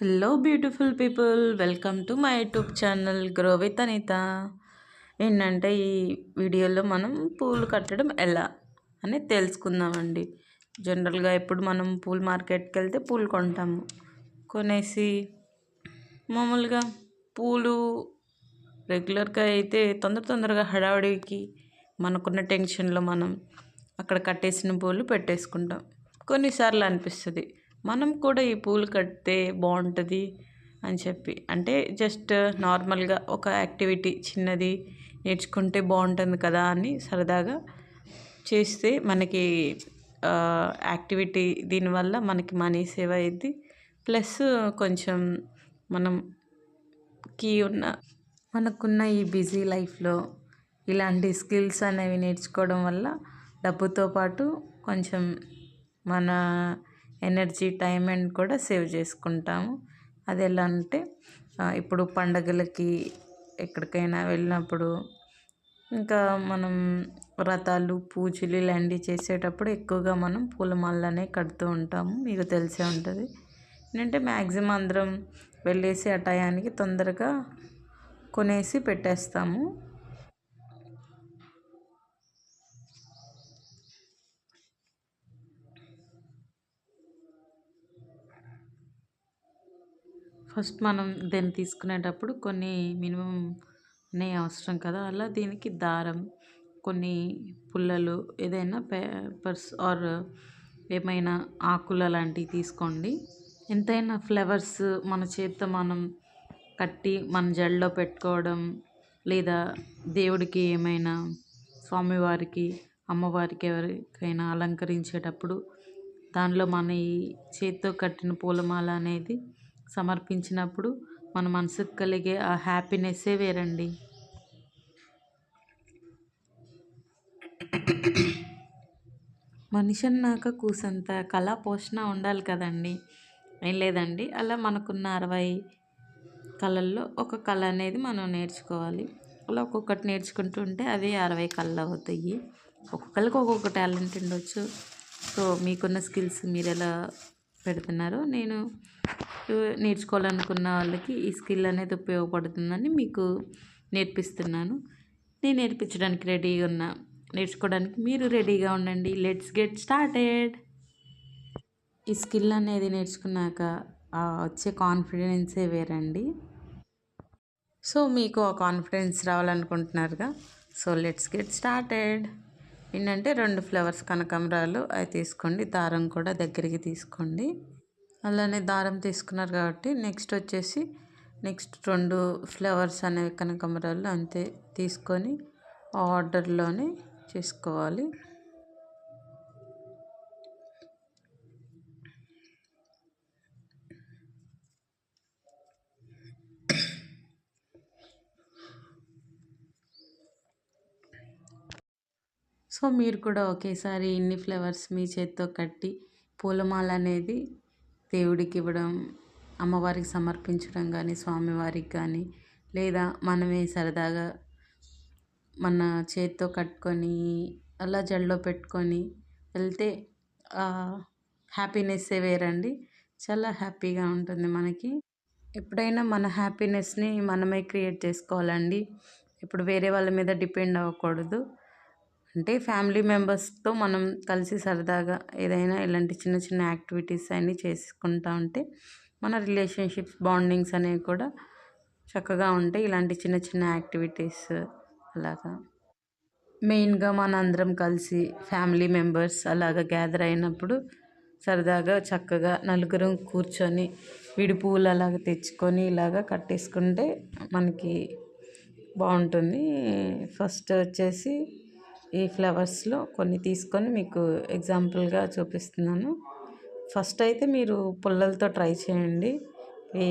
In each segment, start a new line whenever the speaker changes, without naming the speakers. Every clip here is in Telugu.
Hello beautiful people welcome to my YouTube channel grow with Anitha ఏంటంటే ఈ వీడియోలో మనం పూలు కట్టడం ఎలా అని తెలుసుకుందామండి. జనరల్గా ఇప్పుడు మనం పూల మార్కెట్కి వెళ్తే పూలు కొంటాము. కొనేసి మామూలుగా పూలు రెగ్యులర్గా అయితే తొందర తొందరగా హడావుడికి మనకున్న టెన్షన్లో మనం అక్కడ కట్టేసిన పూలు పెట్టేసుకుంటాం. కొన్నిసార్లు అనిపిస్తుంది. మనం కూడా ఈ పూలు కడితే బాగుంటుంది అని చెప్పి. అంటే జస్ట్ నార్మల్గా ఒక యాక్టివిటీ చిన్నది నేర్చుకుంటే బాగుంటుంది కదా అని సరదాగా చేస్తే మనకి యాక్టివిటీ దీనివల్ల మనకి మనీ సేవ్ అయ్యిద్ది. ప్లస్ కొంచెం మనంకి ఉన్న మనకున్న ఈ బిజీ లైఫ్లో ఇలాంటి స్కిల్స్ అనేవి నేర్చుకోవడం వల్ల డబ్బుతో పాటు కొంచెం మన ఎనర్జీ టైం అండ్ కూడా సేవ్ చేసుకుంటాము. అది ఎలా అంటే ఇప్పుడు పండగలకి ఎక్కడికైనా వెళ్ళినప్పుడు ఇంకా మనం వ్రతాలు పూజలు ఇలాంటివి చేసేటప్పుడు ఎక్కువగా మనం పూలమాలనే కడుతూ ఉంటాము. మీకు తెలిసే ఉంటుంది. ఏంటంటే మ్యాక్సిమం అందరం వెళ్ళేసి ఆ టయానికి తొందరగా కొనేసి పెట్టేస్తాము. ఫస్ట్ మనం దీన్ని తీసుకునేటప్పుడు కొన్ని మినిమం నే అవసరం కదా. అలా దీనికి దారం కొన్ని పుల్లలు ఏదైనా పేపర్స్ ఆర్ ఏమైనా ఆకులు అలాంటివి తీసుకోండి. ఎంతైనా ఫ్లవర్స్ మన చేతితో మనం కట్టి మన జడలో పెట్టుకోవడం లేదా దేవుడికి ఏమైనా స్వామివారికి అమ్మవారికి ఎవరికైనా అలంకరించేటప్పుడు దానిలో మన ఈ చేతితో కట్టిన పూలమాల అనేది సమర్పించినప్పుడు మన మనసుకు కలిగే ఆ హ్యాపీనెస్సే వేరండి. మనిషి అన్నాక కూసంత కళా పోషణ ఉండాలి కదండి. ఏం లేదండి. అలా మనకున్న అరవై కళల్లో ఒక కళ అనేది మనం నేర్చుకోవాలి. అలా ఒక్కొక్కటి నేర్చుకుంటూ ఉంటే అవి అరవై కళలు అవుతాయి. ఒక్కొక్కరికి ఒక్కొక్క టాలెంట్ ఉండొచ్చు. సో మీకున్న స్కిల్స్ మీరు ఎలా పెడుతున్నారో నేను నేర్చుకోవాలనుకున్న వాళ్ళకి ఈ స్కిల్ అనేది ఉపయోగపడుతుందని మీకు నేర్పిస్తున్నాను. నేను నేర్పించడానికి రెడీగా ఉన్నా నేర్చుకోవడానికి మీరు రెడీగా ఉండండి. లెట్స్ గెట్ స్టార్టెడ్ ఈ స్కిల్ అనేది నేర్చుకున్నాక వచ్చే కాన్ఫిడెన్సే వేరండి. సో మీకు ఆ కాన్ఫిడెన్స్ రావాలనుకుంటున్నారుగా. సో లెట్స్ గెట్ స్టార్టెడ్ ఏంటంటే రెండు ఫ్లవర్స్ కనకాంబరాలు అవి తీసుకోండి. దారం కూడా దగ్గరికి తీసుకోండి. అలానే దారం తీసుకున్నారు కాబట్టి నెక్స్ట్ వచ్చేసి నెక్స్ట్ రెండు ఫ్లవర్స్ అనేవి కనకాంబరాలు అంతే తీసుకొని ఆర్డర్లోనే చేసుకోవాలి. సో మీరు కూడా ఒకేసారి ఇన్ని ఫ్లవర్స్ మీ చేత్తో కట్టి పూలమాల అనేది దేవుడికి ఇవ్వడం అమ్మవారికి సమర్పించడం కానీ స్వామివారికి కానీ లేదా మనమే సరదాగా మన చేతితో కట్టుకొని అలా జడలో పెట్టుకొని వెళ్తే హ్యాపీనెస్సే వేరండి. చాలా హ్యాపీగా ఉంటుంది మనకి. ఎప్పుడైనా మన హ్యాపీనెస్ని మనమే క్రియేట్ చేసుకోవాలండి. ఇప్పుడు వేరే వాళ్ళ మీద డిపెండ్ అవ్వకూడదు. అంటే ఫ్యామిలీ మెంబర్స్తో మనం కలిసి సరదాగా ఏదైనా ఇలాంటి చిన్న చిన్న యాక్టివిటీస్ అన్నీ చేసుకుంటూ ఉంటే మన రిలేషన్షిప్స్ బాండింగ్స్ అనేవి కూడా చక్కగా ఉంటాయి. ఇలాంటి చిన్న చిన్న యాక్టివిటీస్ అలాగా. మెయిన్గా మన అందరం కలిసి ఫ్యామిలీ మెంబర్స్ అలాగా గ్యాదర్ అయినప్పుడు సరదాగా చక్కగా నలుగురం కూర్చొని విడి పువ్వులు అలాగ తెచ్చుకొని ఇలాగ కట్టేసుకుంటే మనకి బాగుంటుంది. ఫస్ట్ వచ్చేసి ఈ ఫ్లవర్స్లో కొన్ని తీసుకొని మీకు ఎగ్జాంపుల్గా చూపిస్తున్నాను. ఫస్ట్ అయితే మీరు పుల్లలతో ట్రై చేయండి. ఈ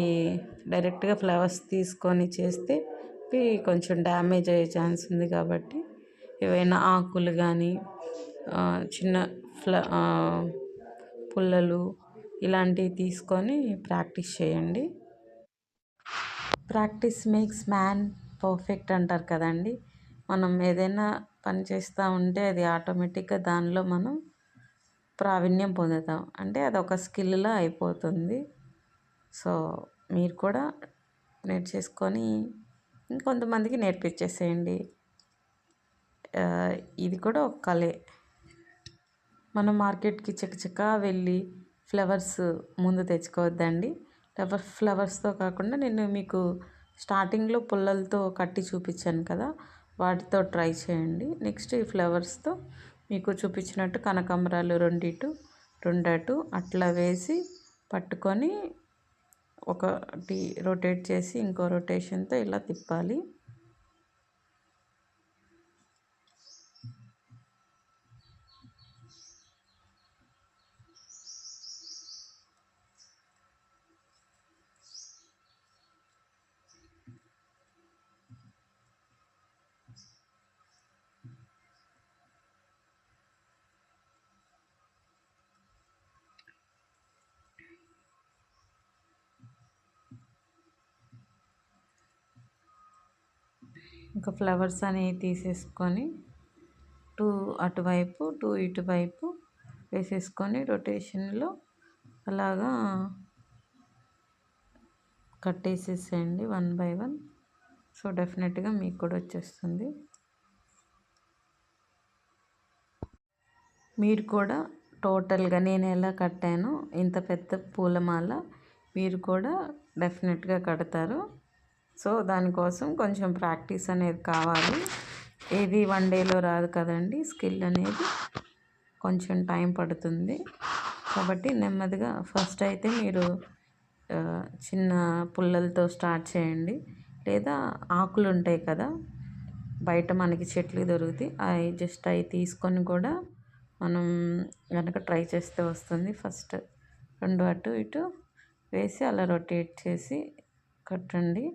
డైరెక్ట్గా ఫ్లవర్స్ తీసుకొని చేస్తే ఇవి కొంచెం డ్యామేజ్ అయ్యే ఛాన్స్ ఉంది కాబట్టి ఏవైనా ఆకులు కానీ చిన్న ఫ్ల పుల్లలు ఇలాంటివి తీసుకొని ప్రాక్టీస్ చేయండి. ప్రాక్టీస్ మేక్స్ మ్యాన్ పర్ఫెక్ట్ అంటారు కదండి. మనం ఏదైనా పని చేస్తూ ఉంటే అది ఆటోమేటిక్గా దానిలో మనం ప్రావీణ్యం పొందుతాం. అంటే అది ఒక స్కిల్లా అయిపోతుంది. సో మీరు కూడా నేర్చేసుకొని ఇంకొంతమందికి నేర్పించేసేయండి. ఇది కూడా ఒక కళే. మనం మార్కెట్కి చకచక వెళ్ళి ఫ్లవర్స్ ముందు తెచ్చుకోవద్దండి. ఫ్లవర్ ఫ్లవర్స్తో కాకుండా నేను మీకు స్టార్టింగ్లో పుల్లలతో కట్టి చూపించాను కదా. వాటితో ట్రై చేయండి. నెక్స్ట్ ఈ ఫ్లవర్స్తో మీకు చూపించినట్టు కనకాంబరాలు రెండిటు రెండటు అట్లా వేసి పట్టుకొని ఒకటి రొటేట్ చేసి ఇంకో రొటేషన్తో ఇలా తిప్పాలి. ఇంకా ఫ్లవర్స్ అనేవి తీసేసుకొని టూ అటువైపు టూ ఇటువైపు వేసేసుకొని రొటేషన్లో అలాగా కట్టేసేసేయండి వన్ బై వన్. సో డెఫినెట్గా మీకు కూడా వచ్చేస్తుంది. మీరు కూడా టోటల్గా నేను ఎలా కట్టానో ఇంత పెద్ద పూలమాల మీరు కూడా డెఫినెట్గా కడతారు. సో దానికోసం కొంచెం ప్రాక్టీస్ అనేది కావాలి. ఏది వన్ డేలో రాదు కదండి. స్కిల్ అనేది కొంచెం టైం పడుతుంది. కాబట్టి నెమ్మదిగా ఫస్ట్ అయితే మీరు చిన్న పుల్లలతో స్టార్ట్ చేయండి. లేదా ఆకులు ఉంటాయి కదా బయట మనకి చెట్లు దొరుకుతాయి. అవి జస్ట్ అవి తీసుకొని కూడా మనం కనుక ట్రై చేస్తే వస్తుంది. ఫస్ట్ రెండు అటు ఇటు వేసి అలా రొటేట్ చేసి కట్టండి.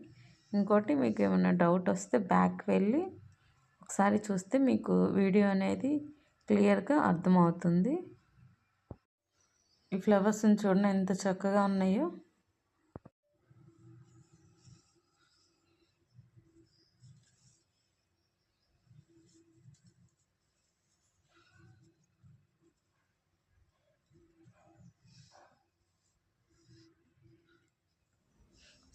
ఇంకోటి మీకు ఏమైనా డౌట్ వస్తే బ్యాక్ వెళ్ళి ఒకసారి చూస్తే మీకు వీడియో అనేది క్లియర్గా అర్థమవుతుంది. ఈ ఫ్లవర్స్ని చూడండి ఎంత చక్కగా ఉన్నాయో.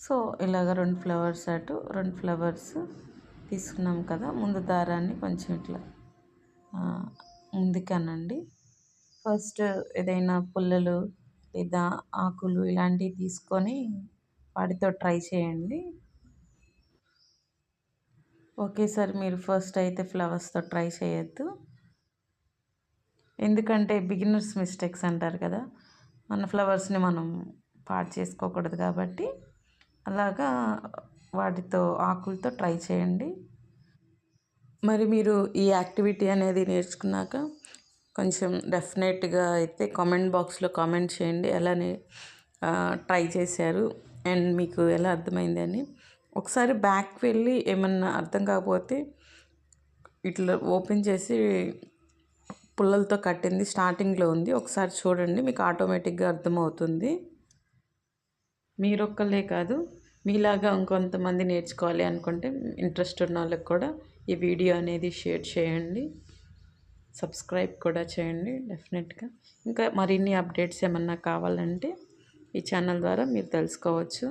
సో ఇలాగ రెండు ఫ్లవర్స్ అటు రెండు ఫ్లవర్స్ తీసుకున్నాం కదా ముందు దారాన్ని కొంచెం ఇట్లా ముందుకనండి. ఫస్ట్ ఏదైనా పుల్లలు లేదా ఆకులు ఇలాంటివి తీసుకొని వాటితో ట్రై చేయండి. ఒకేసారి మీరు ఫస్ట్ అయితే ఫ్లవర్స్తో ట్రై చేయొద్దు. ఎందుకంటే బిగినర్స్ మిస్టేక్స్ అంటారు కదా మన ఫ్లవర్స్ని మనం పాడు చేసుకోకూడదు కాబట్టి అలాగా వాటితో ఆకులతో ట్రై చేయండి. మరి మీరు ఈ యాక్టివిటీ అనేది నేర్చుకున్నాక కొంచెం డెఫినెట్గా అయితే కామెంట్ బాక్స్లో కామెంట్ చేయండి. ఎలానే ట్రై చేశారు. అండ్ మీకు ఎలా అర్థమైంది అని ఒకసారి బ్యాక్ వెళ్ళి ఏమన్నా అర్థం కాకపోతే ఇట్లా ఓపెన్ చేసి పుల్లలతో కట్టింది స్టార్టింగ్లో ఉంది. ఒకసారి చూడండి మీకు ఆటోమేటిక్గా అర్థమవుతుంది. మీరొక్కళ్ళే కాదు మీలాగా ఇంకొంతమంది నేర్చుకోవాలి అనుకుంటే ఇంట్రెస్ట్ ఉన్న వాళ్ళకి కూడా ఈ వీడియో అనేది షేర్ చేయండి. సబ్స్క్రైబ్ కూడా చేయండి డెఫినెట్గా. ఇంకా మరిన్ని అప్డేట్స్ ఏమన్నా కావాలంటే ఈ ఛానల్ ద్వారా మీరు తెలుసుకోవచ్చు.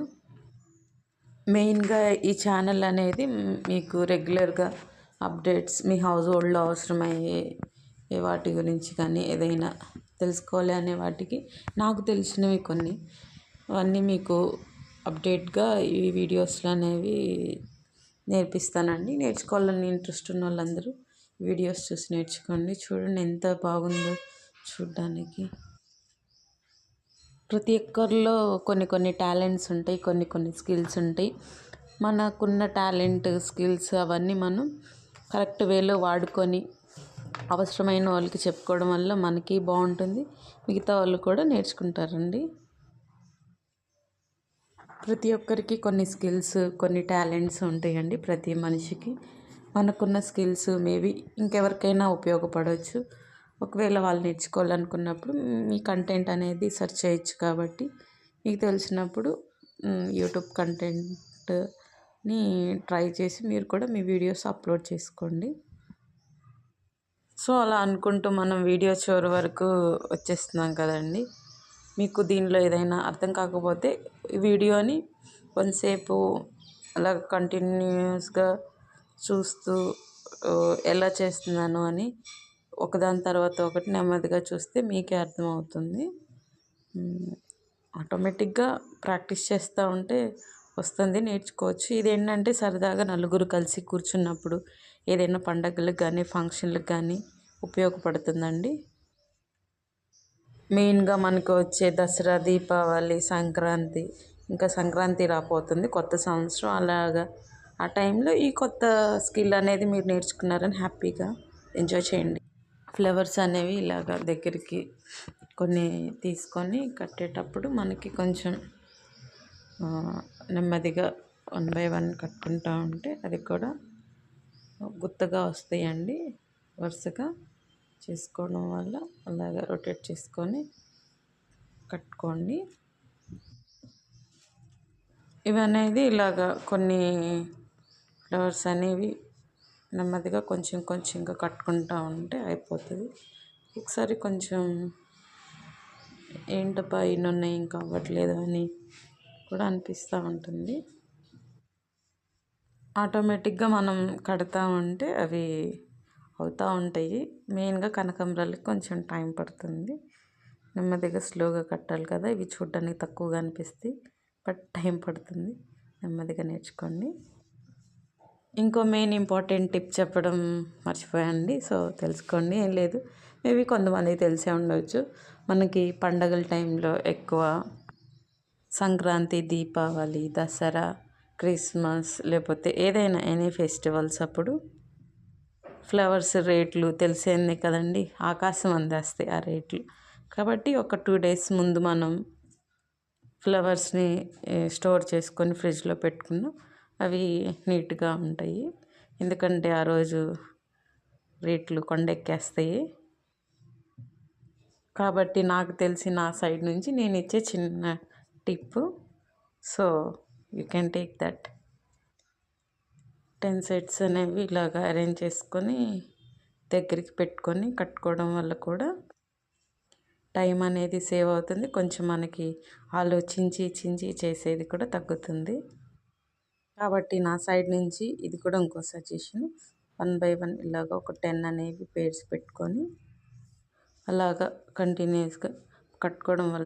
మెయిన్గా ఈ ఛానల్ అనేది మీకు రెగ్యులర్గా అప్డేట్స్ మీ హౌస్ హోల్డ్లో అవసరమయ్యే వాటి గురించి కానీ ఏదైనా తెలుసుకోవాలి అనే వాటికి నాకు తెలిసినవి కొన్ని. అవన్నీ మీకు అప్డేట్గా ఈ వీడియోస్లు అనేవి నేర్పిస్తానండి. నేర్చుకోవాలని ఇంట్రెస్ట్ ఉన్న వాళ్ళందరూ వీడియోస్ చూసి నేర్చుకోండి. చూడండి ఎంత బాగుందో చూడడానికి. ప్రతి ఒక్కరిలో కొన్ని కొన్ని టాలెంట్స్ ఉంటాయి కొన్ని కొన్ని స్కిల్స్ ఉంటాయి. మనకున్న టాలెంట్ స్కిల్స్ అవన్నీ మనం కరెక్ట్ వేలో వాడుకొని అవసరమైన వాళ్ళకి చెప్పుకోవడం వల్ల మనకి బాగుంటుంది. మిగతా వాళ్ళు కూడా నేర్చుకుంటారండి. ప్రతి ఒక్కరికి కొన్ని స్కిల్స్ కొన్ని టాలెంట్స్ ఉంటాయండి ప్రతి మనిషికి. మనకున్న స్కిల్స్ మేబీ ఇంకెవరికైనా ఉపయోగపడవచ్చు. ఒకవేళ వాళ్ళు నేర్చుకోవాలనుకున్నప్పుడు మీ కంటెంట్ అనేది సెర్చ్ చేయొచ్చు కాబట్టి మీకు తెలిసినప్పుడు యూట్యూబ్ కంటెంట్ని ట్రై చేసి మీరు కూడా మీ వీడియోస్ అప్లోడ్ చేసుకోండి. సో అలా అనుకుంటూ మనం వీడియో చివరి వరకు వచ్చేస్తున్నాం కదండి. మీకు దీనిలో ఏదైనా అర్థం కాకపోతే వీడియోని కొంతసేపు అలా కంటిన్యూస్గా చూస్తూ ఎలా చేస్తున్నాను అని ఒకదాని తర్వాత ఒకటి నెమ్మదిగా చూస్తే మీకే అర్థమవుతుంది. ఆటోమేటిక్గా ప్రాక్టీస్ చేస్తూ ఉంటే వస్తుంది నేర్చుకోవచ్చు. ఇది ఏంటంటే సరదాగా నలుగురు కలిసి కూర్చున్నప్పుడు ఏదైనా పండగలకు కానీ ఫంక్షన్లకు కానీ ఉపయోగపడుతుందండి. మెయిన్గా మనకు వచ్చే దసరా దీపావళి సంక్రాంతి ఇంకా సంక్రాంతి రాబోతుంది కొత్త సంవత్సరం అలాగా. ఆ టైంలో ఈ కొత్త స్కిల్ అనేది మీరు నేర్చుకున్నారని హ్యాపీగా ఎంజాయ్ చేయండి. ఫ్లవర్స్ అనేవి ఇలాగ దగ్గరికి కొన్ని తీసుకొని కట్టేటప్పుడు మనకి కొంచెం నెమ్మదిగా వన్ బై వన్ కట్టుకుంటూ ఉంటే అది కూడా గుత్తగా వస్తాయండి వరుసగా. చేసుకోవడం వల్ల అలాగా రొటేట్ చేసుకొని కట్టుకోండి. ఇవనేది ఇలాగా కొన్ని ఫ్లవర్స్ అనేవి నెమ్మదిగా కొంచెం కొంచెంగా కట్టుకుంటూ ఉంటే అయిపోతుంది. ఒకసారి కొంచెం ఏంటబ్బా ఇన్ని ఉన్నాయి ఇంకా అవ్వట్లేదు అని కూడా అనిపిస్తూ ఉంటుంది. ఆటోమేటిక్గా మనం కడతా ఉంటే అవి అవుతూ ఉంటాయి. మెయిన్గా కనకాంబరాలకి కొంచెం టైం పడుతుంది. నెమ్మదిగా స్లోగా కట్టాలి కదా! ఇవి చూడడానికి తక్కువగా అనిపిస్తాయి. బట్ టైం పడుతుంది. నెమ్మదిగా నేర్చుకోండి. ఇంకో మెయిన్ ఇంపార్టెంట్ టిప్ చెప్పడం మర్చిపోయాండి సో తెలుసుకోండి. ఏం లేదు. మేబీ కొంతమంది తెలిసే ఉండవచ్చు మనకి పండగల టైంలో ఎక్కువ సంక్రాంతి దీపావళి దసరా క్రిస్మస్ లేకపోతే ఏదైనా ఎనీ ఫెస్టివల్స్ అప్పుడు ఫ్లవర్స్ రేట్లు తెలిసేది కదండి. ఆకాశం అందేస్తాయి ఆ రేట్లు. కాబట్టి ఒక టూ డేస్ ముందు మనం ఫ్లవర్స్ని స్టోర్ చేసుకొని ఫ్రిడ్జ్లో పెట్టుకున్నాం. అవి నీట్గా ఉంటాయి. ఎందుకంటే ఆ రోజు రేట్లు కొండెక్కేస్తాయి. కాబట్టి నాకు తెలిసి నా సైడ్ నుంచి నేను ఇచ్చే చిన్న tip so you can take that. Ten sets అనేవి ఇలాగ అరేంజ్ చేసుకొని దగ్గరికి పెట్టుకొని కట్టుకోవడం వల్ల కూడా టైం అనేది సేవ్ అవుతుంది. కొంచెం మనకి ఆలోచించి చించి చేసేది కూడా తగ్గుతుంది. కాబట్టి నా సైడ్ నుంచి ఇది కూడా ఇంకో సజెషన్. వన్ బై వన్ ఇలాగ ఒక టెన్ అనేవి పేర్స్ పెట్టుకొని అలాగా కంటిన్యూస్గా కట్టుకోవడం వల్ల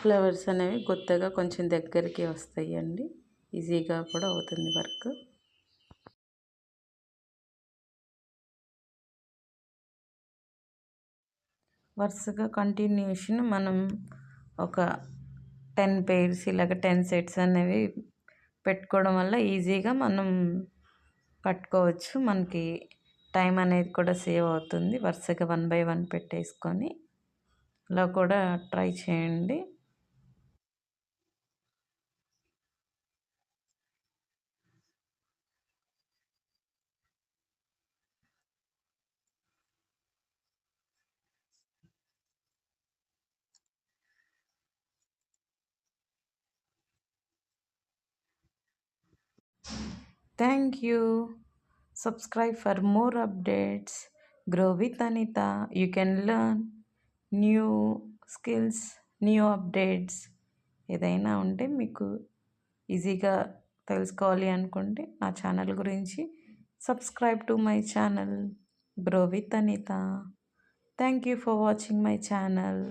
ఫ్లవర్స్ అనేవి కొత్తగా కొంచెం దగ్గరికి వస్తాయి అండి ఈజీగా కూడా అవుతుంది వర్క్. వరుసగా కంటిన్యూషన్ మనం ఒక టెన్ పేర్స్ ఇలాగ టెన్ సెట్స్ అనేవి పెట్టుకోవడం వల్ల ఈజీగా మనం కట్టుకోవచ్చు. మనకి టైం అనేది కూడా సేవ్ అవుతుంది. వరుసగా వన్ బై వన్ పెట్టేసుకొని అలా కూడా ట్రై చేయండి. Thank you subscribe for more updates grow with Anitha you can learn new skills new updates ఏదైనా ఉంటే మీకు ఈజీగా తెలుసుకోవాలి అనుకుంటే నా ఛానల్ గురించి subscribe to my channel grow with Anitha thank you for watching my channel